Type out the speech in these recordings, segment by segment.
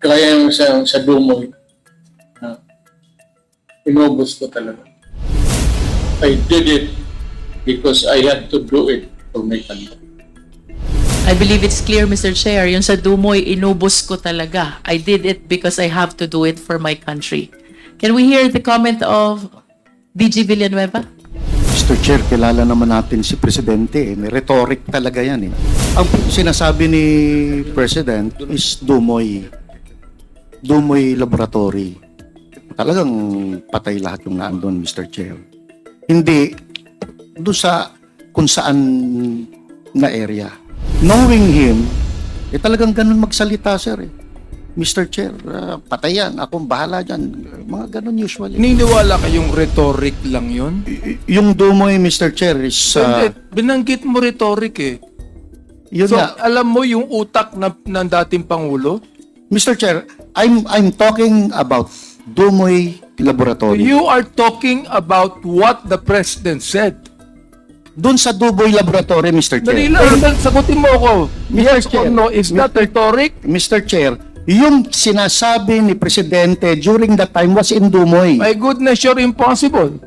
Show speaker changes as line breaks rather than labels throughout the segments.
Kaya yung sa, sa Dumoy, uh, inubos ko talaga. I did it because I had to do it for my country.
I believe it's clear, Mr. Chair, yung sa Dumoy, inubos ko talaga. I did it because I have to do it for my country. Can we hear the comment of DG Villanueva?
Mr. Chair, kilala naman natin si Presidente. Eh. May rhetoric talaga yan eh. Ang sinasabi ni President is Dumoy. Dumoy Laboratory. Talagang patay lahat yung naandun, Mr. Chair. Hindi doon sa kung saan na area. Knowing him, eh talagang ganun magsalita, sir eh. Mr. Chair, ah, patay yan. Akong bahala dyan. Mga ganun usually.
Naniniwala kayong rhetoric lang yun?
Y- yung Dumoy, Mr. Chair, is... ah,
Hindi, binanggit mo rhetoric eh.
yun
So,
nga.
alam mo yung utak na, ng dating Pangulo?
Mr. Chair, I'm I'm talking about Dumoy Laboratory.
You are talking about what the President said.
Doon sa Dumoy Laboratory, Mr.
Dali
Chair.
lang, sagutin mo ako. Yes or
Chair.
no, is that rhetoric?
Mr. Chair, yung sinasabi ni Presidente during that time was in Dumoy.
My goodness, you're impossible.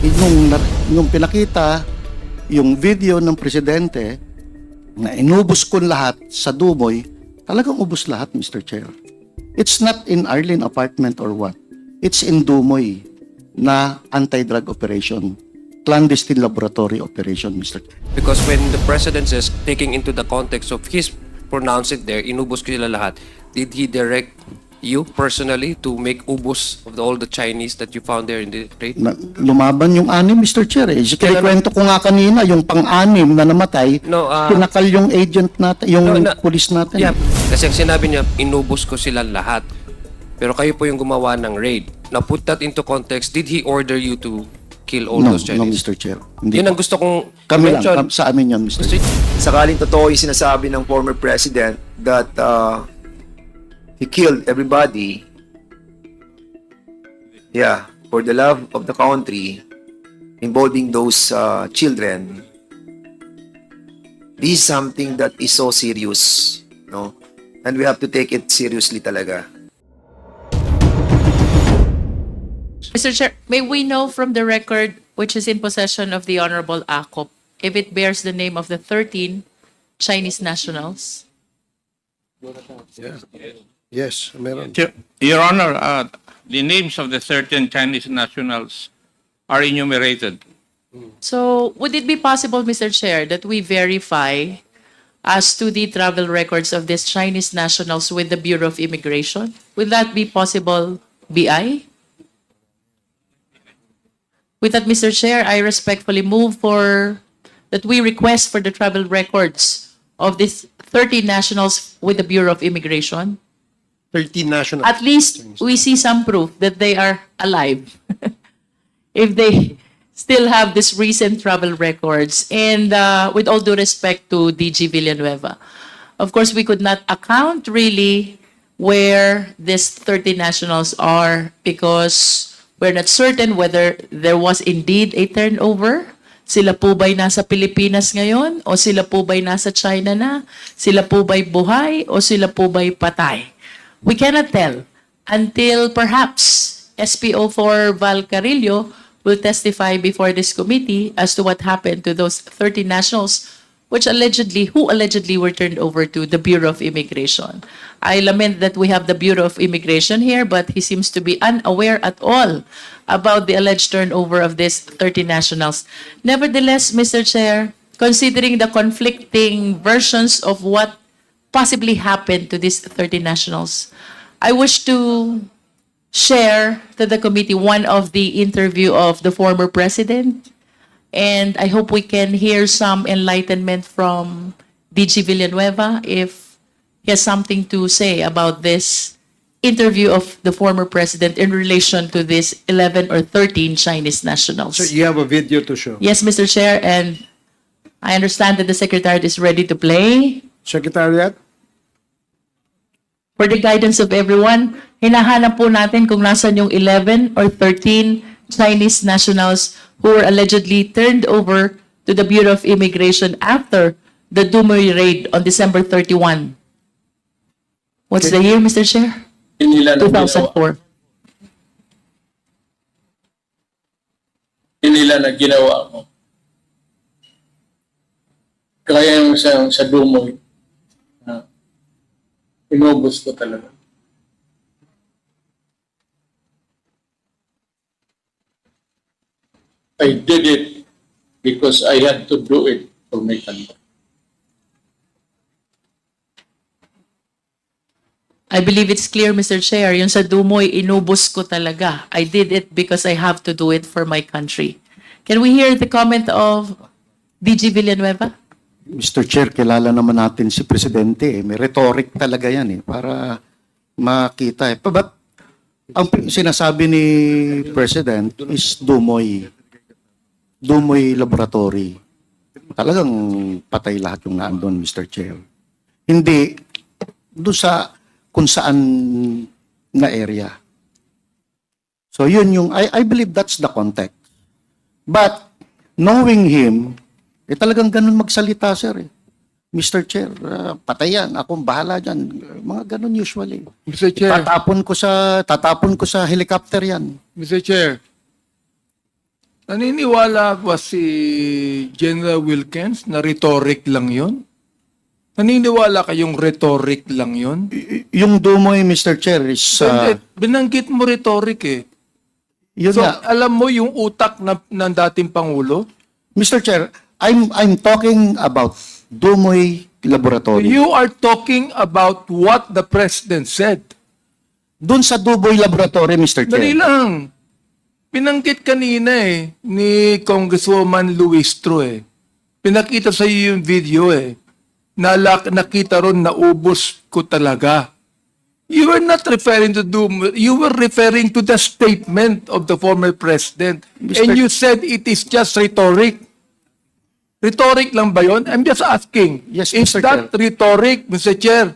Nung, na- nung pinakita yung video ng Presidente na inubos ko lahat sa Dumoy, talagang ubos lahat, Mr. Chair. It's not in Arlene apartment or what. It's in Dumoy na anti-drug operation. Clandestine laboratory operation, Mr.
Because when the president says, taking into the context of his pronounce it there, inubos ko sila lahat, did he direct you personally to make ubos of the, all the Chinese that you found there in the trade?
Na, lumaban yung anim, Mr. Chair. Eh. Kinikwento ko nga kanina, yung pang-anim na namatay,
No, ah,
pinakal yung agent natin, yung
No, na-
police natin.
Yeah, kasi ang sinabi niya, inubos ko sila lahat. Pero kayo po yung gumawa ng raid. Now put that into context, did he order you to kill all
No,
those
no,
Chinese?
Mr. Chair. Hindi
Yun ang gusto kong
Kami lang,
mention.
kam- sa amin yun, Mr. Chair.
sakaling totoo yung sinasabi ng former president that uh, he killed everybody, yeah, for the love of the country, involving those uh, children, this is something that is so serious, no? And we have to take it seriously talaga.
Mr. Chair, may we know from the record which is in possession of the Honorable Akop if it bears the name of the 13 Chinese nationals?
Yes, meron.
Your Your Honor, uh, the names of the certain Chinese nationals are enumerated.
So, would it be possible, Mr. Chair, that we verify as to the travel records of these Chinese nationals with the Bureau of Immigration? Would that be possible, BI? With that, Mr. Chair, I respectfully move for that we request for the travel records of these 30 nationals with the Bureau of Immigration.
13 national.
At least we see some proof that they are alive. if they still have this recent travel records. And uh, with all due respect to DG Villanueva, of course, we could not account really where these 30 nationals are because we're not certain whether there was indeed a turnover. Sila po ba'y nasa Pilipinas ngayon? O sila po ba'y nasa China na? Sila po ba'y buhay? O sila po ba'y patay? We cannot tell until perhaps SPO4 Val Carillo will testify before this committee as to what happened to those 30 nationals which allegedly, who allegedly were turned over to the Bureau of Immigration. I lament that we have the Bureau of Immigration here, but he seems to be unaware at all about the alleged turnover of these 30 nationals. Nevertheless, Mr. Chair, considering the conflicting versions of what possibly happened to these 30 nationals. I wish to share to the committee one of the interview of the former president. And I hope we can hear some enlightenment from DG Villanueva if he has something to say about this interview of the former president in relation to these 11 or 13 Chinese nationals.
So you have a video to show.
Yes, Mr. Chair, and I understand that the Secretariat is ready to play.
Secretariat?
For the guidance of everyone, hinahanap po natin kung nasan yung 11 or 13 Chinese nationals who were allegedly turned over to the Bureau of Immigration after the Dumoy raid on December 31. What's the year, Mr. Chair?
Ginawa.
2004.
Hindi nila na ginawa mo. Kaya yung sa, sa Dumoy, inubos ko talaga. I did it because I had to do it for my country.
I believe it's clear, Mr. Chair, yung sa Dumoy, inubos ko talaga. I did it because I have to do it for my country. Can we hear the comment of DG Villanueva?
Mr. Chair, kilala naman natin si Presidente. Eh. May rhetoric talaga yan eh, para makita eh. But ang sinasabi ni President is Dumoy. Dumoy Laboratory. Talagang patay lahat yung naandun, Mr. Chair. Hindi doon sa kung saan na area. So yun yung, I, I believe that's the context. But knowing him, eh talagang ganun magsalita, sir. Eh. Mr. Chair, uh, patayan, akong bahala dyan. Mga ganun usually.
Mr. Chair,
Tatapon ko sa tatapon ko sa helicopter yan.
Mr. Chair, naniniwala ba si General Wilkins na rhetoric lang yon? Naniniwala kayong rhetoric lang yon?
Y- yung Dumoy, Mr. Chair, is uh,
binanggit mo rhetoric eh.
yun
So,
nga.
alam mo yung utak na, ng dating Pangulo?
Mr. Chair, I'm I'm talking about Dumoy Laboratory.
You are talking about what the President said.
Doon sa Dumoy Laboratory, Mr.
Dali
Chair.
lang. Pinanggit kanina eh, ni Congresswoman Luistro eh. Pinakita sa iyo yung video eh. Nalak, nakita ron na ubos ko talaga. You were not referring to Doom. You were referring to the statement of the former president.
Mr.
And you said it is just rhetoric. Rhetoric lang ba yon? I'm just asking.
Yes,
is
Mr.
that rhetoric, Mr. Chair?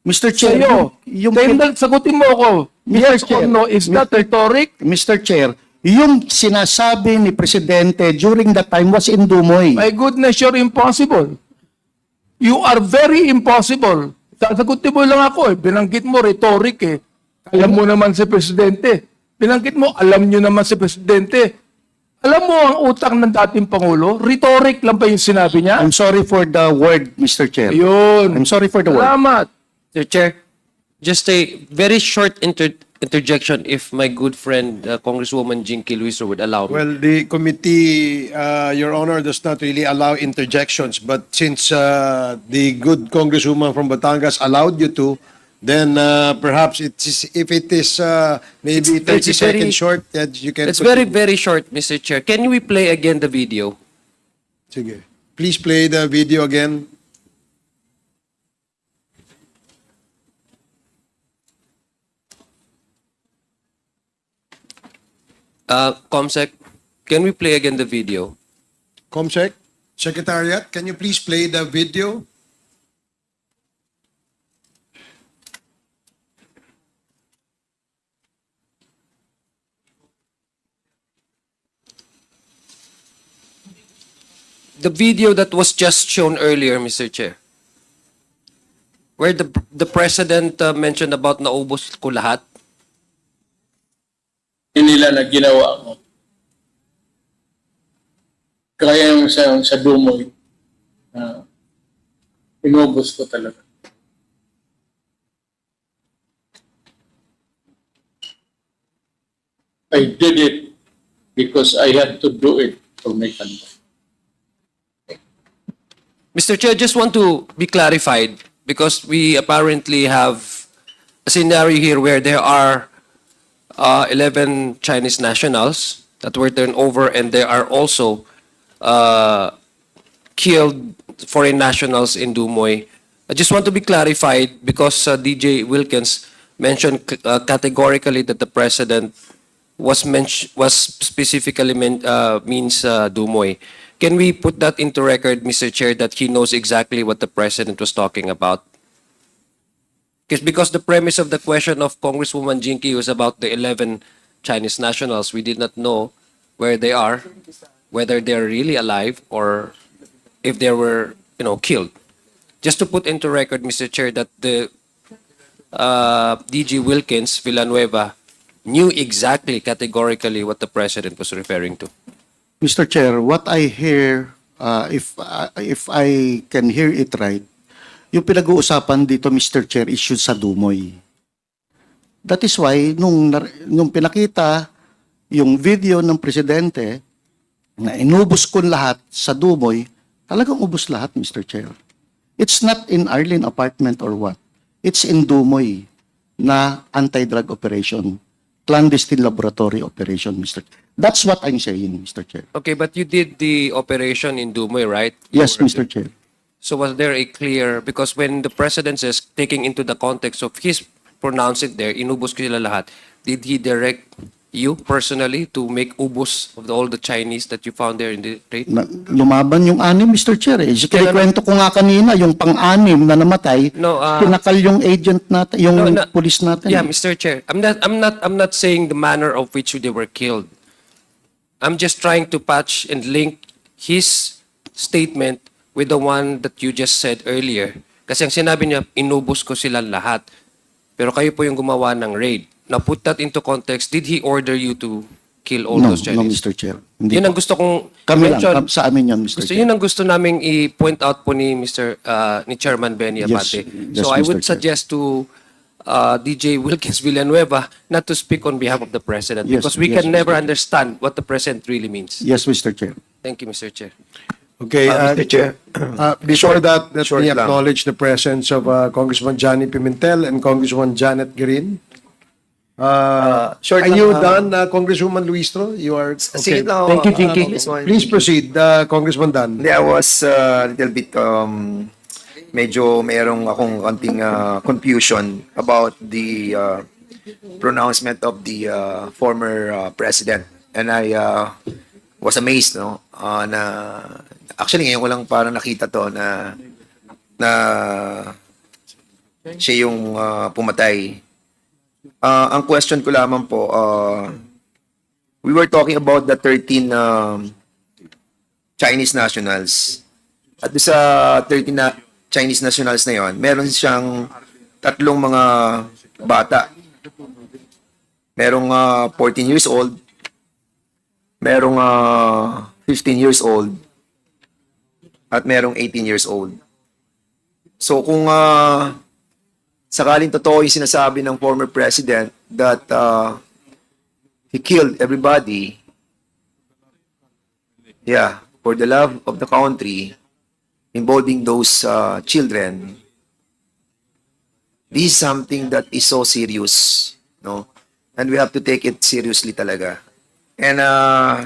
Mr. Chair,
Sa'yo.
yung,
Dahil sagutin mo ako.
Mr.
Yes or
Chair.
no, is that rhetoric?
Mr. Chair, yung sinasabi ni Presidente during that time was in Dumoy.
My goodness, you're impossible. You are very impossible. Sasagutin mo lang ako eh. Binanggit mo rhetoric eh. Alam mo naman si Presidente. Binanggit mo, alam nyo naman si Presidente. Alam mo ang utak ng dating Pangulo? Rhetoric lang ba yung sinabi niya?
I'm sorry for the word, Mr. Chair.
Ayun.
I'm sorry for the word.
Salamat.
Mr. Chair, just a very short inter- interjection if my good friend uh, Congresswoman Jinky Luiso would allow me.
Well, the committee, uh, Your Honor, does not really allow interjections, but since uh, the good Congresswoman from Batangas allowed you to, then uh, perhaps it's, if it is uh, maybe
It's-
30
it's very-
seconds short, that you can...
it's
put
very,
it-
very short, Mr. Chair. Can we play again the video?
Sige. Please play the video again.
Uh, Comsec, can we play again the video?
Comsec, Secretariat, can you please play the video?
The video that was just shown earlier, Mr. Chair, where the the president uh, mentioned about naubos ko lahat.
Nila na ginawa mo. Kaya yung sa, sa Dumoy, na inubos ko talaga. I did it because I had to do it for my country.
Mr. Chair, just want to be clarified because we apparently have a scenario here where there are uh, 11 Chinese nationals that were turned over and there are also uh, killed foreign nationals in Dumoy. I just want to be clarified because uh, DJ Wilkins mentioned uh, categorically that the president was was specifically meant, uh, means uh, Dumoy. Can we put that into record, Mr. Chair, that he knows exactly what the president was talking about? Because because the premise of the question of Congresswoman Jinky was about the 11 Chinese nationals, we did not know where they are, whether they're really alive or if they were, you know, killed. Just to put into record, Mr. Chair, that the uh, DG Wilkins Villanueva knew exactly categorically what the president was referring to.
Mr. Chair, what I hear, uh, if uh, if I can hear it right, yung pinag-uusapan dito, Mr. Chair, issue sa Dumoy. That is why, nung, nung pinakita yung video ng presidente na inubos ko lahat sa Dumoy, talagang ubos lahat, Mr. Chair. It's not in Arlene apartment or what. It's in Dumoy na anti-drug operation, clandestine laboratory operation, Mr. That's what I'm saying, Mr. Chair.
Okay, but you did the operation in Dumoy, right? You
Yes,
were-
Mr. Chair.
So was there a clear, because when the president says, taking into the context of his pronounce it there, inubos ko sila lahat, did he direct you personally to make ubos of the, all the Chinese that you found there in the raid?
Na, lumaban yung anim, Mr. Chair. Eh. Kinikwento ko nga kanina, yung pang-anim na namatay,
No, ah,
kinakal yung agent natin, yung
No, na-
police natin.
Yeah, Mr. Chair. I'm not I'm not I'm not saying the manner of which they were killed. I'm just trying to patch and link his statement with the one that you just said earlier. Kasi ang sinabi niya, inubos ko sila lahat. Pero kayo po yung gumawa ng raid. Now put that into context, did he order you to kill all
no,
those
no,
Chinese?
Mr. Chair. Hindi
Yun ang
po.
gusto kong
Kami lang,
mention.
kam- sa amin yun, Mr.
Gusto
Chair.
yun ang gusto naming i-point out po ni Mr. uh, ni Chairman Benny
Yes,
Abate.
yes,
so I
Mr.
would
Chair.
suggest to uh, DJ Wilkins Villanueva not to speak on behalf of the president
Yes,
because we
yes,
can
Mr.
never
Chair.
understand what the president really means.
Yes, Mr. Chair.
Thank you, Mr. Chair.
Okay,
Uh,
uh,
Mr. Chair.
uh, before that, let
Short
me
lang.
acknowledge the presence of uh, Congressman Johnny Pimentel and Congresswoman Janet Green. Uh,
short
are
lang,
you
uh,
done, uh, Congresswoman Luistro? You are,
Sige
okay.
lang,
Thank you,
uh,
Jinky.
Congressman
Please proceed, uh, Congressman Dan.
Hindi, I was uh, a little bit, um, medyo mayroong akong konting uh, confusion about the uh, pronouncement of the uh, former uh, president. And I uh, was amazed, no? Uh, na, actually, ngayon ko lang parang nakita to na, na siya yung uh, pumatay. Uh, ang question ko lamang po, uh, we were talking about the 13 um, Chinese nationals. At sa 13 na Chinese nationals na yon, meron siyang tatlong mga bata. Merong ah, 14 years old, merong ah, 15 years old, at merong 18 years old. So kung ah, sakaling totoo yung sinasabi ng former president that ah, he killed everybody, yeah, for the love of the country, involving those uh, children, this is something that is so serious, no? And we have to take it seriously talaga. And uh,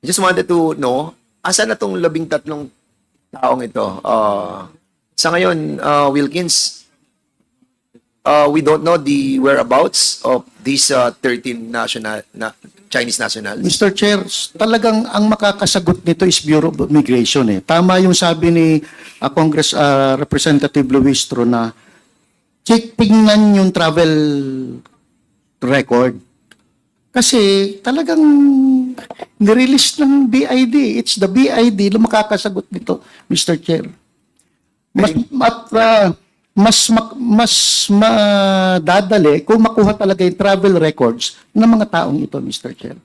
I just wanted to know, asa na tong labing tatlong taong ito? Uh, sa ngayon, uh, Wilkins, uh, we don't know the whereabouts of these uh, 13 national na, Chinese nationals.
Mr. Chair, talagang ang makakasagot nito is Bureau of Immigration eh. Tama yung sabi ni uh, Congress uh, Representative Luistro na check tingnan yung travel record. Kasi talagang nirelease ng BID. It's the BID na makakasagot nito, Mr. Chair. Mas at, uh, mas mas madadali kung makuha talaga yung travel records ng mga taong ito, Mr. Chair.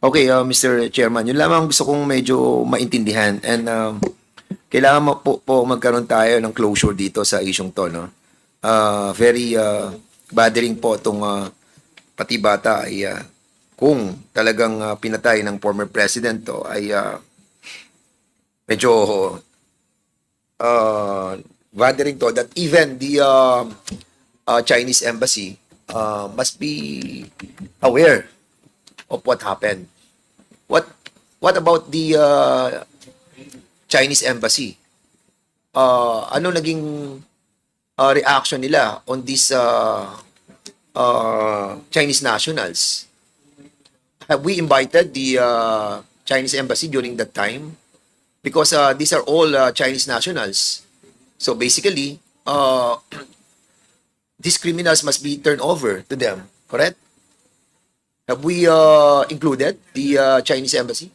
Okay, uh, Mr. Chairman, yun lamang gusto kong medyo maintindihan and um, kailangan po, po magkaroon tayo ng closure dito sa isyong to, no? Uh, very uh, bothering po itong uh, pati bata ay uh, kung talagang uh, pinatay ng former president to ay uh, medyo uh, bothering to that even the uh, uh, Chinese embassy uh, must be aware of what happened. What what about the uh, Chinese embassy? Uh, ano naging uh, reaction nila on these uh, uh, Chinese nationals? Have we invited the uh, Chinese embassy during that time? Because uh, these are all uh, Chinese nationals. So basically, uh, these criminals must be turned over to them, correct? Have we uh, included the uh, Chinese embassy?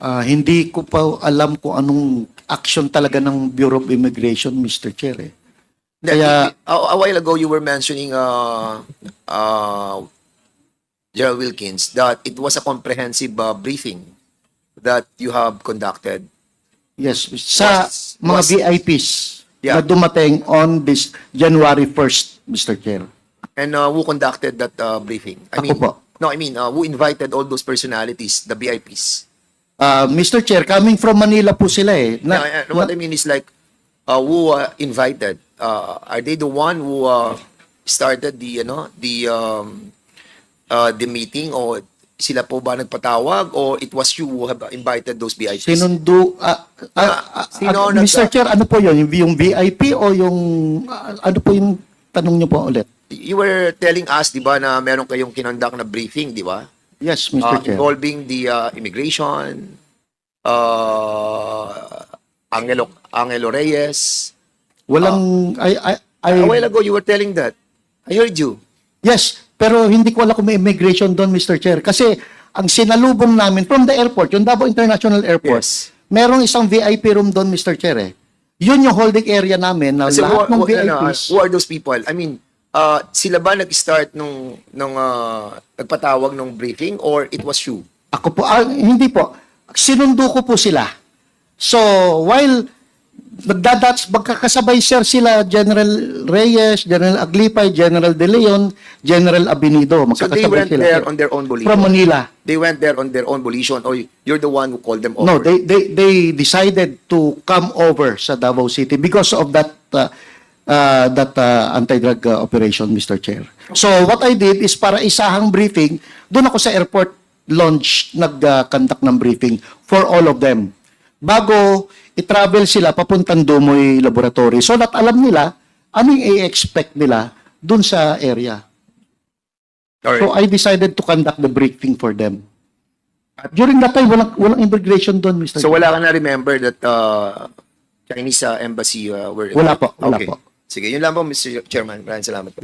Ah, hindi ko pa alam kung anong action talaga ng Bureau of Immigration, Mr. Chair. Eh. Kaya-
a, a while ago you were mentioning uh uh Gerald Wilkins that it was a comprehensive uh, briefing that you have conducted.
Yes, sa
Was-
mga
was-
VIPs
Yeah.
na dumating on this January 1st, Mr. Chair.
And uh, who conducted that uh, briefing? I
Ako
mean,
po.
no, I mean, uh, who invited all those personalities, the VIPs?
Uh, Mr. Chair, coming from Manila po sila eh.
No,
Na,
uh, what I mean is like, uh, who uh, invited? Uh, are they the one who uh, started the, you know, the, um, uh, the meeting or sila po ba nagpatawag or it was you who have invited those VIPs?
sinundo, ah, ah,
Ah,
ah,
sino
ah,
nag-
Mr. Chair, ano po yun? Yung, yung VIP o yung, ah, ano po yung tanong niyo po ulit?
You were telling us, di ba, na meron kayong kinondak na briefing, di ba?
Yes,
Uh,
Mr. Chair.
involving the uh, immigration, uh, Angelo, Angelo Reyes.
Walang, I, I, I,
A while ago, you were telling that. I heard you.
yes, pero hindi ko alam kung may immigration doon, Mr. Chair. Kasi ang sinalubong namin from the airport, yung Davao International Airport,
Yes.
merong isang VIP room doon, Mr. Chair eh. Yun yung holding area namin na
So,
lahat ng
who, who, ano,
VIPs.
who are those people? I mean, uh, sila ba nag-start nung, nung uh, nagpatawag nung briefing or it was you?
Ako po, ah, hindi po. Sinundo ko po sila. So, while nagdadats, magkakasabay sir sila, General Reyes, General Aglipay, General De Leon, General Abinido.
So they went
sila.
there on their own volition?
From Manila.
They went there on their own volition or you're the one who called them over?
No, they, they, they decided to come over sa Davao City because of that uh, uh, that uh, anti-drug uh, operation, Mr. Chair. So what I did is para isahang briefing, doon ako sa airport launch nag-conduct ng briefing for all of them. Bago i-travel sila papuntang Dumoy Laboratory so that alam nila ano yung i-expect nila doon sa area.
Alright.
So I decided to conduct the briefing for them. During that time, walang, walang immigration doon, Mr.
So wala ka na remember that uh, Chinese uh, embassy uh, were
Wala po, wala
okay.
po.
Sige, yun lang po Mr. Chairman. Maraming salamat po.